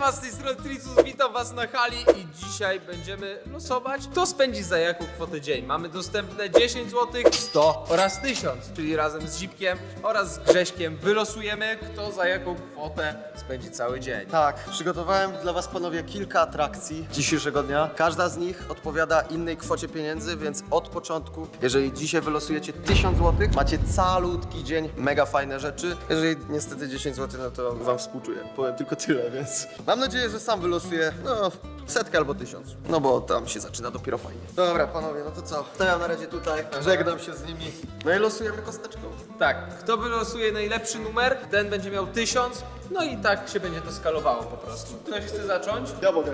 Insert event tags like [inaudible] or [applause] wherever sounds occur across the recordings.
Siema, z tej strony Tricus, witam was na hali i dzisiaj będziemy losować, kto spędzi za jaką kwotę dzień. Mamy dostępne 10 zł, 100 oraz 1000, czyli razem z Zipkiem oraz z Grześkiem wylosujemy, kto za jaką kwotę spędzi cały dzień. Tak, przygotowałem dla Was panowie kilka atrakcji dzisiejszego dnia. Każda z nich odpowiada innej kwocie pieniędzy, więc od początku, jeżeli dzisiaj wylosujecie 1000 zł, macie calutki dzień, mega fajne rzeczy. Jeżeli niestety 10 zł, no to Wam współczuję. Powiem tylko tyle, więc mam nadzieję, że sam wylosuję, no, setkę albo tysiąc. No bo tam się zaczyna dopiero fajnie. Dobra, panowie, no to co? Stawiam na razie tutaj, żegnam się z nimi. No i losujemy kosteczką. Tak, kto wylosuje najlepszy numer, ten będzie miał 1000, no i tak się będzie to skalowało po prostu. Ktoś chce zacząć? Ja mogę.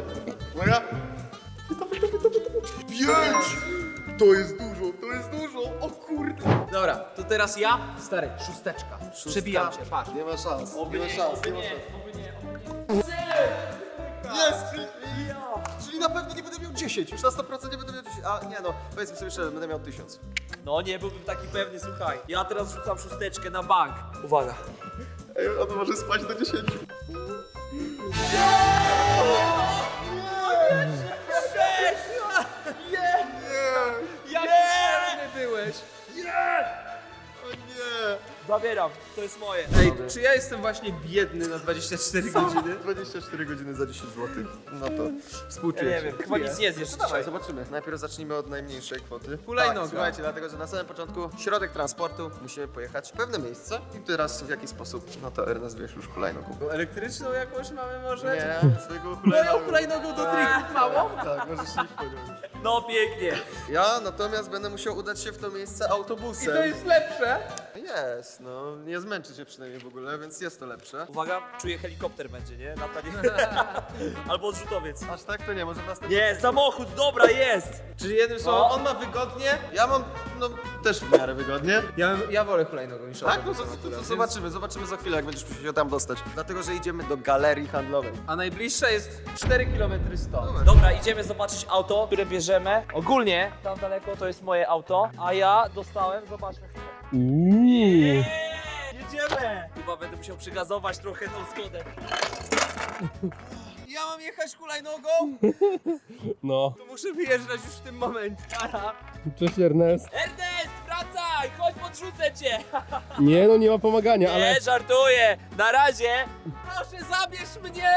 Moja? Pięć! To jest dużo, to jest dużo, o kurde. Dobra, to teraz ja, stary, szósteczka. Przebijam cię, patrz. Nie ma szans, nie ma szans, nie ma szans. Jest! Czyli, czyli na pewno nie będę miał 10, już na 100% nie będę miał 10, a nie no, powiedzmy sobie szczerze, będę miał 1000. No nie byłbym taki pewny, słuchaj. Ja teraz rzucam szósteczkę na bank. Uwaga. Ej, on może spać do 10. Zabieram, to jest moje. Ej, czy ja jestem właśnie biedny na 24 godziny? 24 godziny za 10 zł. No to Ja współczuję nie wiem, chyba nic nie zjesz Dawaj, dzisiaj. zobaczymy. Najpierw zacznijmy od najmniejszej kwoty. Hulajnoga. Tak, słuchajcie, dlatego że na samym początku środek transportu musimy pojechać w pewne miejsce. I teraz w jaki sposób? No to Ernest wiesz już hulajnogą. Elektryczną jakąś mamy może? Nie, swojego Moją hulajnogą. hulajnogą do trików mało? Tak, możesz iść po nią. No pięknie. Ja natomiast będę musiał udać się w to miejsce I autobusem. to jest lepsze. Jest, no nie zmęczy się przynajmniej w ogóle, więc jest to lepsze. Uwaga, czuję helikopter będzie, nie? Natalie. [laughs] Albo odrzutowiec. Aż tak to nie, może w następnym... Nie, samochód, dobra, jest. Czyli jednym słowem, on ma wygodnie. Ja mam, no też w miarę wygodnie. Ja, ja wolę hulajnogą niż Tak, no to, to, to, zobaczymy, zobaczymy za chwilę, jak będziesz musiał się tam dostać. Dlatego, że idziemy do galerii handlowej. A najbliższa jest 4 km stąd. Dobra, idziemy zobaczyć auto, które Ogólnie, tam daleko to jest moje auto, a ja dostałem, zobacz na chwilę. Eee, Jedziemy! Chyba będę musiał przygazować trochę tą Skodę. Ja mam jechać hulajnogą? [laughs] No, To muszę wyjeżdżać już w tym momencie. cześć Ernest. Ernest, wracaj! Chodź, podrzucę cię! [laughs] Nie no, nie ma pomagania, ale... Nie, żartuję! Na razie! Proszę, zabierz mnie!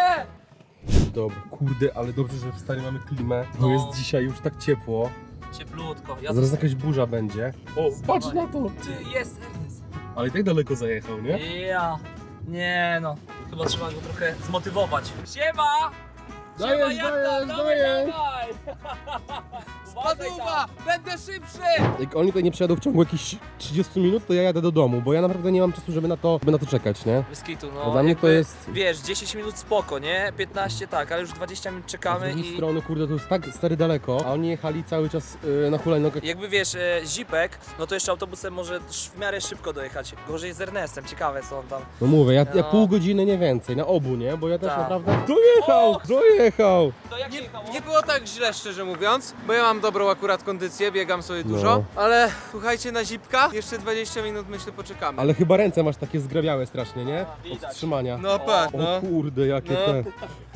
Dobra, kurde, ale dobrze, że w stanie mamy klimę. Bo No. jest dzisiaj już tak ciepło. Cieplutko. Ja zaraz jakaś burza będzie. O, patrz na to! Ty, jest Ernest. Ale i tak daleko zajechał, nie? Ja. Nie no. Chyba trzeba go trochę zmotywować. Siema! Dajesz, dajesz, dawaj, dajesz. dawaj! [laughs] Uważaj tam. Paduwa, będę szybszy! Jak oni tutaj nie przyjadą w ciągu jakichś 30 minut, to ja jadę do domu, bo ja naprawdę nie mam czasu, żeby na to, żeby na to czekać, nie? Bez kitu, Bo no. dla mnie to jakby, jest... Wiesz, 10 minut spoko, nie? 15 tak, ale już 20 minut Z czekamy drugiej i... strony, kurde, to jest tak stary daleko, a oni jechali cały czas y, na hulajnogach. Jakby wiesz, e, zipek, no to jeszcze autobusem może sz- w miarę szybko dojechać. Gorzej z Ernestem, ciekawe co on tam. No mówię, ja, ja No. pół godziny, nie więcej, na obu, nie? Bo ja też Tak. naprawdę... Dojechał! O! Dojechał! To jak Nie, nie było tak źle, szczerze mówiąc, bo ja mam dobrą akurat kondycję, biegam sobie No. dużo, ale słuchajcie, na zipka jeszcze 20 minut myślę poczekamy. Ale chyba ręce masz takie zgrabiałe strasznie, nie? Od trzymania. No patrz, O no. kurde, jakie No. te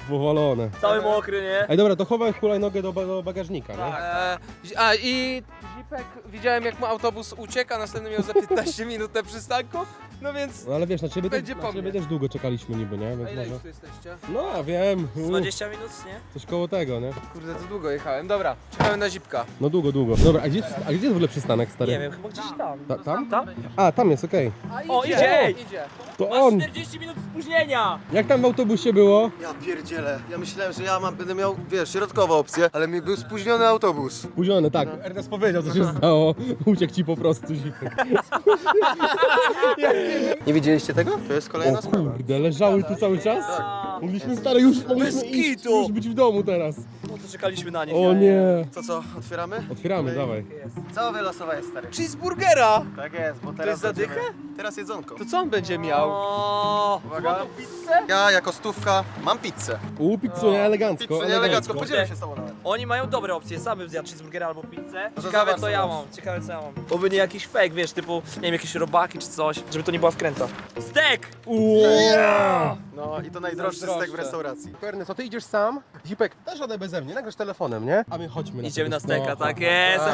powalone. Cały mokry, nie? Ej, dobra, to chowaj hulajnogę do, ba- do bagażnika, nie? E, a i zipek, widziałem jak mu autobus ucieka, następny miał za 15 minut na przystanku, no więc... No ale wiesz, na ciebie, też, Będzie na po ciebie mnie. też długo czekaliśmy niby, nie? A Więc ile może... już tu jesteście? No, ja wiem. Z Uff, 20 minut, nie? coś koło tego, nie? Kurde, to długo jechałem. Dobra, czekamy na zipka. No długo, długo. Dobra, a gdzie, a gdzie jest w ogóle przystanek, stary? Nie wiem, chyba gdzieś tam. Ta, tam? Tam? A, tam jest, okej. O, idzie! Idzie. To Masz on! 40 minut spóźnienia! Jak tam w autobusie było? Ja pierdzielę. Ja myślałem, że ja mam, będę miał, wiesz, środkową opcję, ale mi był spóźniony autobus. Spóźniony, tak. Ernest powiedział, co się stało. Uciekł ci po prostu zipek. Nie widzieliście tego? To jest kolejna O sprawa. kurde, leżały tu cały czas? Mogliśmy, stary, już, mogliśmy iść, kitu. już być w domu teraz. No to czekaliśmy na nich. O nie. To co, otwieramy? Otwieramy, dawaj. Co wylosowałeś, stary? Cheeseburgera! Tak jest, bo teraz jest za będziemy- dychę? Teraz jedzonko. To co on będzie miał? Uwaga. Ja jako stówka mam pizzę. U, pizzunia elegancko, Pizzę, nie elegancko, podzielę się z tobą nawet. Oni mają dobre opcje, sam bym zjadł cheeseburgera albo pizzę. Może Ciekawe co ja mam, ciekawe co ja mam. Oby nie jakiś fake, wiesz, typu, nie wiem, jakieś robaki czy coś, żeby to nie była wkręta. Stek! No i to najdroższy stek w restauracji. Perny, co ty idziesz sam? Zipek, dasz radę beze mnie, nagrasz telefonem, nie? A my chodźmy na Idziemy na steka, tak jest.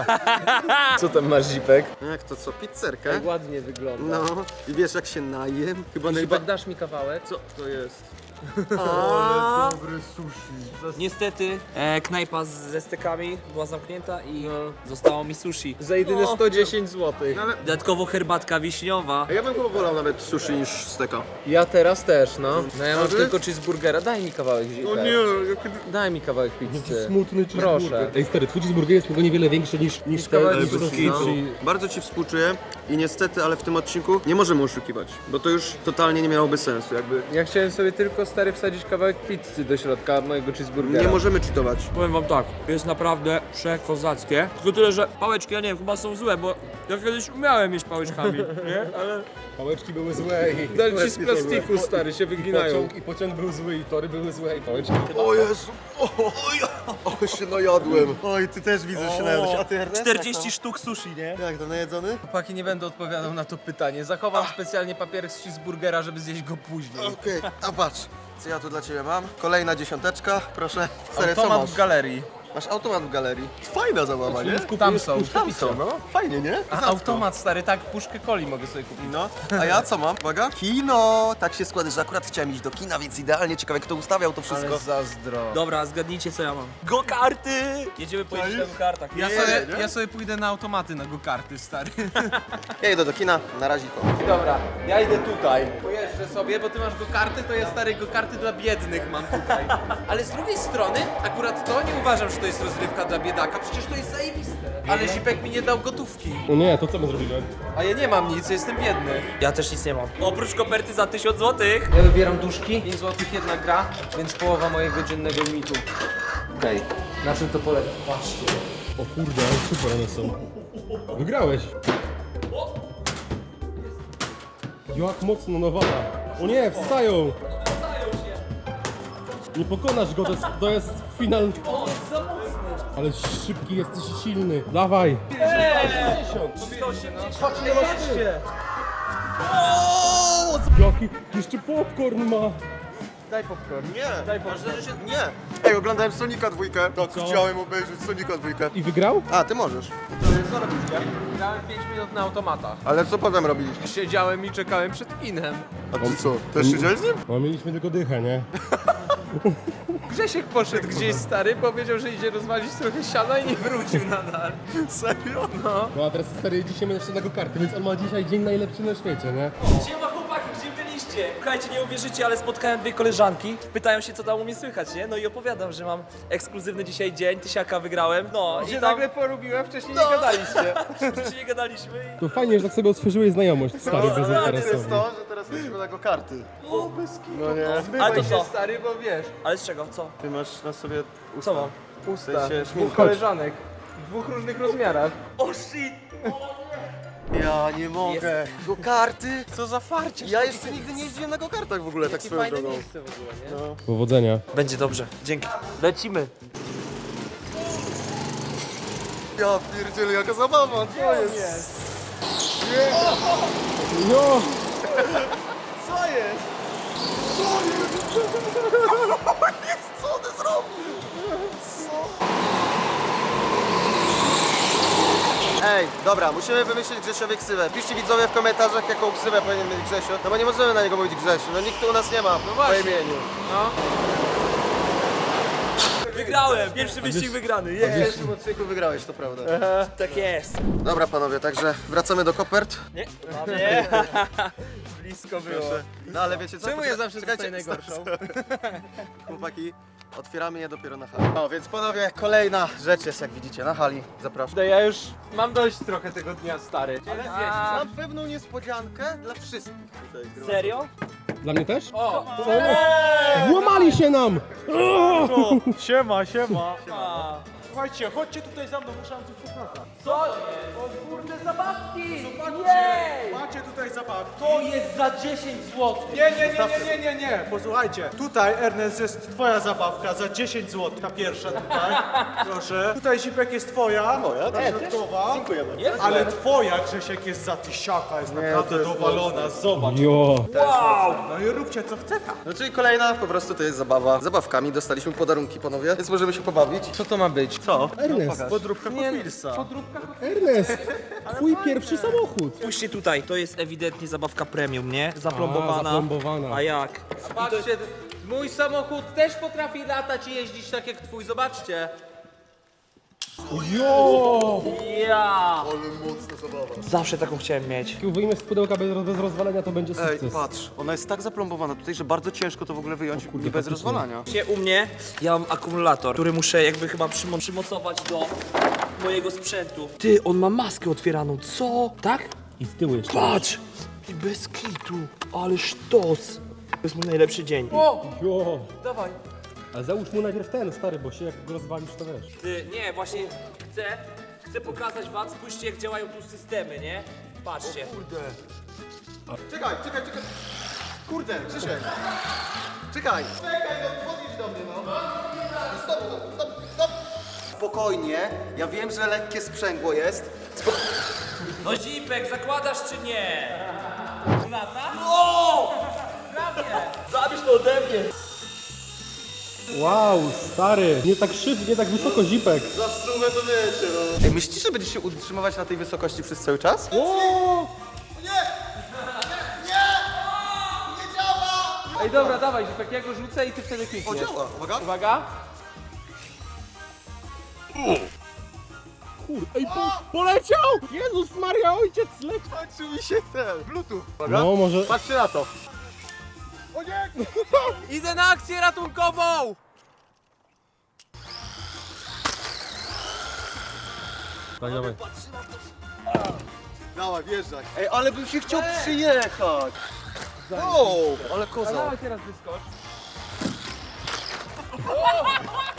[laughs] Co tam masz, Zipek? Jak to co, pizzerkę? Tak ładnie wygląda. No i wiesz jak się najem? Chyba Zipek, dasz mi kawałek? Co to jest? A. dobre sushi. Niestety e, knajpa z, ze stekami była zamknięta i No. zostało mi sushi. Za jedyne No. 110 zł. Ale Dodatkowo herbatka wiśniowa. ja bym chyba wolał nawet sushi niż steka. Ja teraz też, no. No ja mam tylko cheeseburgera. Daj mi kawałek, Zipek. jak... Daj mi kawałek pizzy. Smutny Proszę. cheeseburger. Ej stary, twój cheeseburger jest tylko niewiele większy niż, niż te kawałek niż sushi. no. Bardzo ci współczuję i niestety, ale w tym odcinku nie możemy oszukiwać, bo to już totalnie nie miałoby sensu, jakby Ja chciałem sobie tylko stary wsadzić kawałek pizzy do środka mojego cheeseburgera. nie możemy cheatować. Powiem wam tak, jest naprawdę przekozackie. Tylko tyle, że pałeczki, ja nie wiem, chyba są złe, bo ja kiedyś umiałem jeść pałeczkami, [laughs] nie? Ale Pałeczki były złe i... [laughs] Dal ci z plastiku, stary, się wyginają. Pociąg, I pociąg był zły, i tory były złe, i pałeczki. O Jezu, o, o, ja- o się najadłem. Oj, ty też widzę się najadłeś, a ty Ernest? 40 sztuk sushi, nie? Jak tam najedzony? Chłopaki, nie będę odpowiadał na to pytanie. Zachowam specjalnie papierek z cheeseburgera, żeby zjeść go później. Okej, a patrz, co ja tu dla ciebie mam? Kolejna dziesiąteczka, proszę. Stary, co Automat masz? w galerii. Masz automat w galerii. Fajna zabawa, nie? Tam są. Tam są, no. Fajnie, nie? A automat, stary, tak, puszkę coli mogę sobie kupić. No, a ja co mam? Uwaga. Kino! Tak się składa, że akurat chciałem iść do kina, więc idealnie ciekawe, kto ustawiał to wszystko. Ale zazdro. Dobra, zgadnijcie co ja mam. Go-karty! Jedziemy pojeździć na go-kartach. Ja sobie, nie? ja sobie pójdę na automaty na go-karty, stary. [laughs] Ja idę do kina, na razie. Dobra, ja idę tutaj. Pojeżdżę sobie, bo ty masz go-karty, to ja stare go-karty dla biednych mam tutaj. [laughs] Ale z drugiej strony, akurat to nie uważam, że to jest rozrywka dla biedaka, przecież to jest zajebiste. Ale Zipek mi nie dał gotówki. O nie, to co my zrobimy? A ja nie mam nic, jestem biedny. Ja też nic nie mam. Oprócz koperty za 1000 złotych. Ja wybieram duszki, 5 zł jedna gra, więc połowa mojego dziennego limitu. Okej, na czym to polega? Patrzcie. O kurde, ale super one są. Wygrałeś. Jak mocno Nowala. O nie, wstają. Nie pokonasz go, to jest, to jest finał. Ale szybki jesteś i silny. Dawaj. Jaki jeszcze popcorn ma. Daj popcorn. Nie, daj popcorn. Się... Nie. Ej, oglądałem Sonika dwójkę. Tak, chciałem obejrzeć Sonika dwójkę. I wygrał? A, ty możesz. Grałem 5 minut na automatach. Ale co potem robiliście? Siedziałem i czekałem przed kinem. A ty co, też siedziałeś z nim? No mieliśmy tylko dychę, nie? [laughs] Grzesiek poszedł gdzieś stary, powiedział, że idzie rozwalić trochę siana i nie wrócił nadal. Serio? No a teraz stary dzisiaj jeszcze na go karty, więc on ma dzisiaj dzień najlepszy na świecie, nie? Siema byliście? Słuchajcie, nie uwierzycie, ale spotkałem dwie koleżanki. Pytają się, co tam u mnie słychać, nie? No i opowiadam, że mam ekskluzywny dzisiaj dzień, tysiaka wygrałem. No i Się tam nagle porobiłem, wcześniej nie gadaliście. [laughs] się nie gadaliśmy i... To fajnie, że tak sobie otworzyłeś znajomość, stary, To jest bezinteresowny. to, że teraz lecimy na go karty. O, bez No nie. Ale to się co? stary, bo wiesz, Ale z czego? Co? Ty masz na sobie Co mam? usta, sensie dwóch koleżanek, w dwóch różnych rozmiarach. O shit! Ja nie mogę. Go karty? Co za farcie. Ja jeszcze nigdy nie jeździłem na go kartach w ogóle, tak swoją fajne drogą. miejsce w ogóle, nie? Powodzenia. Będzie dobrze, dzięki. Lecimy. Ja pierdzielę, jaka zabawa, co jest? No! Co jest? Co jest? Co ty zrobił? Co? Ej, dobra, musimy wymyślić Grzesiowi ksywę. Piszcie widzowie w komentarzach, jaką ksywę powinien mieć Grzesiu. No bo nie możemy na niego mówić Grzesiu, no nikt tu u nas nie ma no właśnie. po imieniu. No. Wygrałem! Pierwszy wyścig wygrany, W jest! pierwszym odcinku wygrałeś, to prawda. Tak jest. Dobra panowie, także wracamy do kopert. Nie? Nie. [laughs] Blisko było. No ale wiecie co? Czemu ja zawsze dostaję najgorszą? Chłopaki, otwieramy je dopiero na hali. No więc panowie, kolejna rzecz jest jak widzicie na hali. Zapraszam. No ja już mam dość trochę tego dnia, stary. A, Mam pewną niespodziankę dla wszystkich tutaj. serio? Dla mnie też? O, Włamali się nam! Siema, siema. A, Słuchajcie, chodźcie tutaj za mną, muszę wam coś pokazać. Co jest? O kurde, zabawki! Zobaczcie, macie tutaj zabawki. To jest za 10 zł. Nie, nie, nie, nie, nie, nie, nie, posłuchajcie. Tutaj, Ernest, jest twoja zabawka za 10 zł, ta pierwsza tutaj, [laughs] proszę. Tutaj, Zipek, jest twoja, moja, ta środkowa. Dziękujemy. Ale twoja, Grzesiek, jest za tysiaka, jest naprawdę dowalona, zobacz. Jo. Wow! No i róbcie co chcecie. No czyli kolejna, po prostu to jest zabawa. Zabawkami dostaliśmy podarunki, panowie, więc możemy się pobawić. Co to ma być? Co? Ernest, Podróbka Hot Wheelsa. Ernest, twój pierwszy samochód. Spójrzcie tutaj, to jest ewidentnie zabawka premium, nie? Zaplombowana. A, zaplombowana. A jak? Patrzcie, mój samochód też potrafi latać i jeździć tak jak twój, zobaczcie. Jo! Ja! Ale mocna zabawa. Zawsze taką chciałem mieć. Jak wyjmę z pudełka bez, bez rozwalenia, to będzie Ej, sukces. patrz, ona jest tak zaplombowana tutaj, że bardzo ciężko to w ogóle wyjąć nie bez faktycznie. rozwalania. Się U mnie ja mam akumulator, który muszę jakby chyba przymo przymocować do mojego sprzętu. Ty, on ma maskę otwieraną, co? Tak? I z tyłu jeszcze. Patrz! Ty bez kitu, ale sztos. To jest mój najlepszy dzień. Jo! Dawaj. Ale załóż mu najpierw ten, stary, bo się jak go rozwalisz, to wiesz. Ty, nie, właśnie chcę, chcę pokazać wam, spójrzcie jak działają tu systemy, nie? Patrzcie. Czekaj, czekaj, czekaj. Kurde, Krzysiek. Czekaj. Czekaj, no podjedź do mnie, no. Stop, stop, stop, stop. Spokojnie, ja wiem, że lekkie sprzęgło jest. Spo... No Zipek, zakładasz czy nie? Lata? O! Prawie! Zabierz to ode mnie. Wow, stary, nie tak szybko, nie tak wysoko zipek. Za stówę to wiecie, no. Ej, myślicie, że będziecie się utrzymywać na tej wysokości przez cały czas? Ej, dobra, dawaj, Zipek, ja go rzucę i ty wtedy klikniesz. Działa, uwaga. Uwaga. Kur... Ej, po, poleciał! Jezus Maria, ojciec leciał! Kończy mi się ten Bluetooth. No, może... Patrzcie na to. Idę na akcję ratunkową! Tak, dawaj. Dawaj, wjeżdżaj. Ej, ale bym się chciał przyjechać. Wow, ale koza. Dawaj teraz wyskocz. [laughs]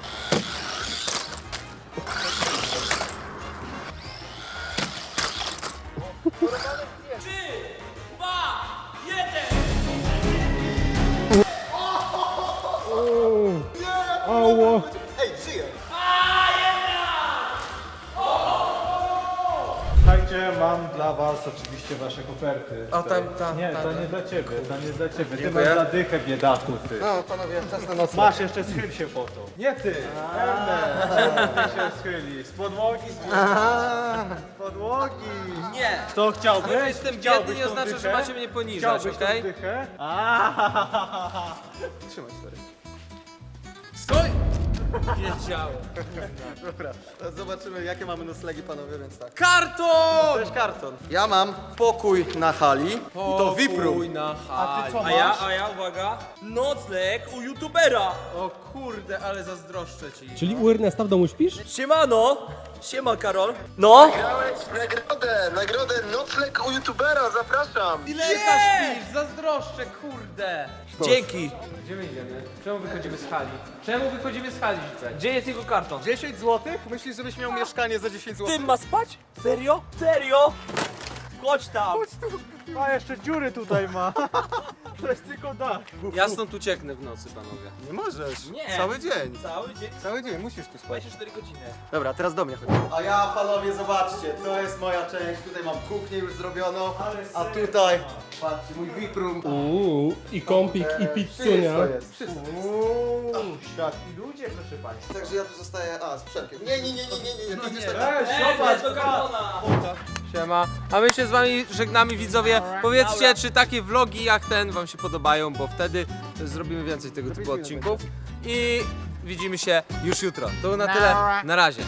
Słuchajcie, mam dla was oczywiście wasze koperty. A tam, tam, Nie, tam, to tam. nie dla ciebie, to nie dla ciebie. Ty masz zadychę, biedaku, ty. No, panowie, czas na noc. Masz, jeszcze schyl się po to. Nie ty, Ernest. Ty się schyli. Z podłogi. Z podłogi. Nie! To chciałbyś? To, że jestem Chciałbyś biedny nie tą oznacza, że dychę? macie mnie poniżać, Chciałbyś okej? tą dychę? Trzymaj, stary. Stój! Wiedziałem. Dobra, teraz zobaczymy, jakie mamy noclegi, panowie, więc tak. Karton! To jest karton. Ja mam pokój na hali i to VIP Pokój room. na A ty co hali. A ja, masz? a ja, uwaga, nocleg u youtubera. O kurde, ale zazdroszczę ci. Czyli u Ernesta w domu śpisz? Siemano! Siema Karol. No? Miałeś nagrodę, nagrodę nocleg u youtubera, zapraszam. Ile śpisz? Zazdroszczę, kurde. Dzięki. Gdzie my idziemy? Czemu wychodzimy z hali? Czemu wychodzimy z hali, Zipek? Gdzie jest jego karton? 10 zł? Myślisz, żebyś miał mieszkanie za 10 zł? Tym ma spać? Serio? Serio? Chodź tam. A jeszcze dziury tutaj ma. [laughs] To jest tylko dach. Ja stąd ucieknę w nocy, panowie. Nie możesz. Nie. Cały dzień. Cały dzień? Cały dzień, musisz tu spać. 24 godziny. Dobra, teraz do mnie chodź. A ja panowie zobaczcie, to jest moja część. Tutaj mam kuchnię już zrobioną. A tutaj, patrzcie, mój wiprum. Uuu, i kąpik, i e, pizzunia. Wszystko jest, wszystko jest. I ludzie, proszę państwa. Także ja tu zostaję, a z przemkiem. Nie, nie, nie, nie, nie, nie, no nie. No nie, nie. Zobacz! Siema. A my się z wami żegnamy widzowie. Powiedzcie, czy takie vlogi jak ten wam się podobają, bo wtedy zrobimy więcej tego typu odcinków. I widzimy się już jutro. To na tyle. Na razie.